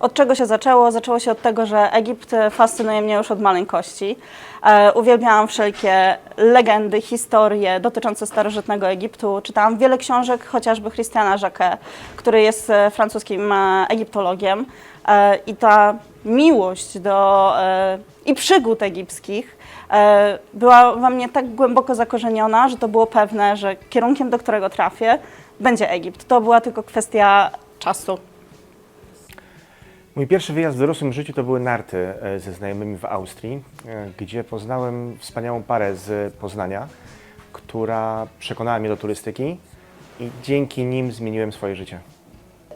Od czego się zaczęło? Zaczęło się od tego, że Egipt e, fascynuje mnie już od maleńkości. E, uwielbiałam wszelkie legendy, historie dotyczące starożytnego Egiptu. Czytałam wiele książek, chociażby Christiana Jacquet, który jest e, francuskim egiptologiem. I ta miłość do i przygód egipskich była we mnie tak głęboko zakorzeniona, że to było pewne, że kierunkiem, do którego trafię, będzie Egipt. To była tylko kwestia czasu. Mój pierwszy wyjazd w dorosłym życiu to były narty e, ze znajomymi w Austrii, e, gdzie poznałem wspaniałą parę z Poznania, która przekonała mnie do turystyki i dzięki nim zmieniłem swoje życie.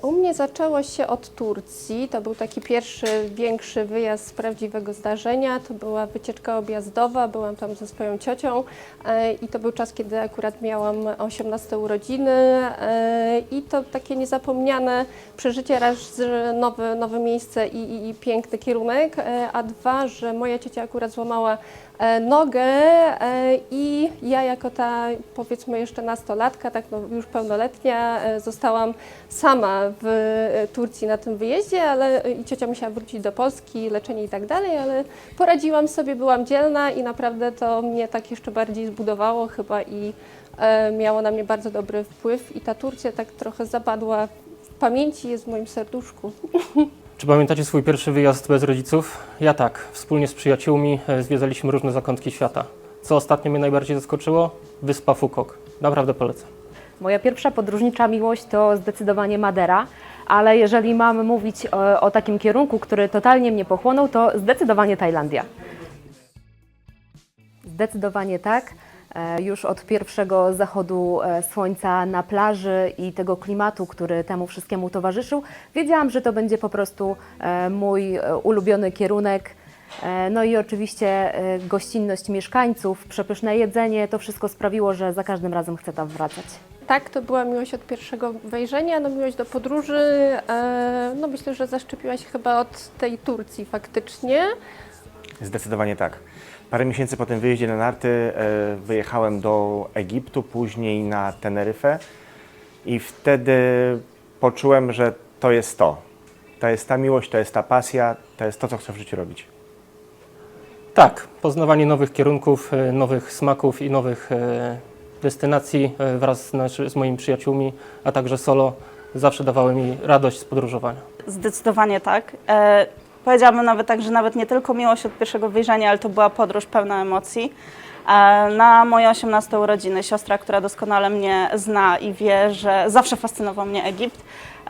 U mnie zaczęło się od Turcji. To był taki pierwszy większy wyjazd z prawdziwego zdarzenia. To była wycieczka objazdowa. Byłam tam ze swoją ciocią e, i to był czas, kiedy akurat miałam 18 urodziny e, i to takie niezapomniane przeżycie. Raz, nowe, nowe miejsce i, i, i piękny kierunek, e, a dwa, że moja ciocia akurat złamała nogę i ja jako ta powiedzmy jeszcze nastolatka, tak no, już pełnoletnia, zostałam sama w Turcji na tym wyjeździe, ale i ciocia musiała wrócić do Polski, leczenie i tak dalej, ale poradziłam sobie, byłam dzielna i naprawdę to mnie tak jeszcze bardziej zbudowało chyba i e, miało na mnie bardzo dobry wpływ i ta Turcja tak trochę zapadła w pamięci, jest w moim serduszku. Czy pamiętacie swój pierwszy wyjazd bez rodziców? Ja tak. Wspólnie z przyjaciółmi e, zwiedzaliśmy różne zakątki świata. Co ostatnio mnie najbardziej zaskoczyło? Wyspa Fukok. Naprawdę polecam. Moja pierwsza podróżnicza miłość to zdecydowanie Madera, ale jeżeli mamy mówić o, o takim kierunku, który totalnie mnie pochłonął, to zdecydowanie Tajlandia. Zdecydowanie tak. E, Już od pierwszego zachodu e, słońca na plaży i tego klimatu, który temu wszystkiemu towarzyszył, wiedziałam, że to będzie po prostu e, mój e, ulubiony kierunek. E, No i oczywiście e, gościnność mieszkańców, przepyszne jedzenie, to wszystko sprawiło, że za każdym razem chcę tam wracać. Tak, to była miłość od pierwszego wejrzenia, no miłość do podróży. E, no myślę, że zaszczepiła się chyba od tej Turcji faktycznie. Zdecydowanie tak. Parę miesięcy po tym wyjeździe na narty wyjechałem do Egiptu, później na Teneryfę i wtedy poczułem, że to jest to. To jest ta miłość, to jest ta pasja, to jest to, co chcę w życiu robić. Tak, poznawanie nowych kierunków, e, nowych smaków i nowych e, destynacji e, wraz z, naszy- z moimi przyjaciółmi, a także solo zawsze dawały mi radość z podróżowania. Zdecydowanie tak. E, powiedziałabym nawet tak, że nawet nie tylko miłość od pierwszego wyjrzenia, ale to była podróż pełna emocji. E, na moje 18 urodziny siostra, która doskonale mnie zna i wie, że zawsze fascynował mnie Egipt,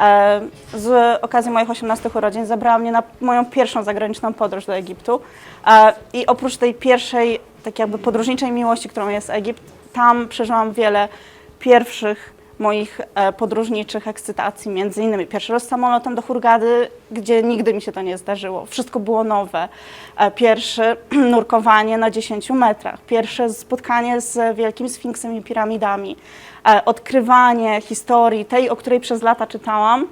e, z okazji moich 18 urodzin zabrała mnie na moją pierwszą zagraniczną podróż do Egiptu. E, I oprócz tej pierwszej, tak jakby podróżniczej miłości, którą jest Egipt, tam przeżyłam wiele pierwszych moich e, podróżniczych ekscytacji, między innymi pierwszy raz samolotem do Hurgady, gdzie nigdy mi się to nie zdarzyło. Wszystko było nowe. E, Pierwsze nurkowanie na 10 metrach, pierwsze spotkanie z Wielkim Sfinksem i piramidami, e, odkrywanie historii, tej, o której przez lata czytałam.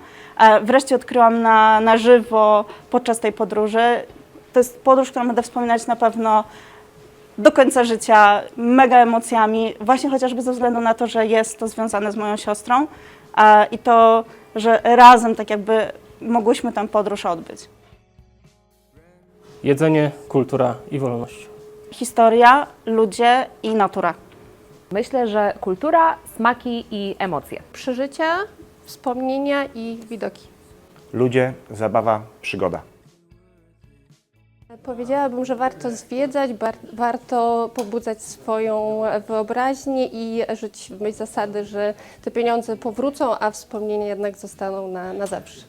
Wreszcie odkryłam na, na żywo podczas tej podróży. To jest podróż, którą będę wspominać na pewno do końca życia mega emocjami, właśnie chociażby ze względu na to, że jest to związane z moją siostrą e, i to, że razem tak jakby mogłyśmy tę podróż odbyć. Jedzenie, kultura i wolność. Historia, ludzie i natura. Myślę, że kultura, smaki i emocje. Przeżycia, wspomnienia i widoki. Ludzie, zabawa, przygoda. Powiedziałabym, że warto zwiedzać, bar- warto pobudzać swoją wyobraźnię i żyć w myśl zasady, że te pieniądze powrócą, a wspomnienia jednak zostaną na, na zawsze.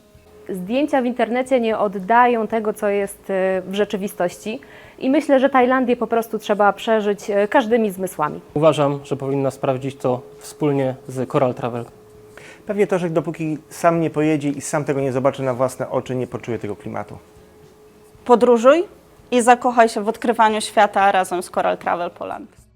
Zdjęcia w internecie nie oddają tego, co jest e, w rzeczywistości. I myślę, że Tajlandię po prostu trzeba przeżyć e, każdymi zmysłami. Uważam, że powinna sprawdzić to wspólnie z Coral Travel. Pewnie to, że dopóki sam nie pojedzie i sam tego nie zobaczy na własne oczy, nie poczuje tego klimatu. Podróżuj i zakochaj się w odkrywaniu świata razem z Coral Travel Poland.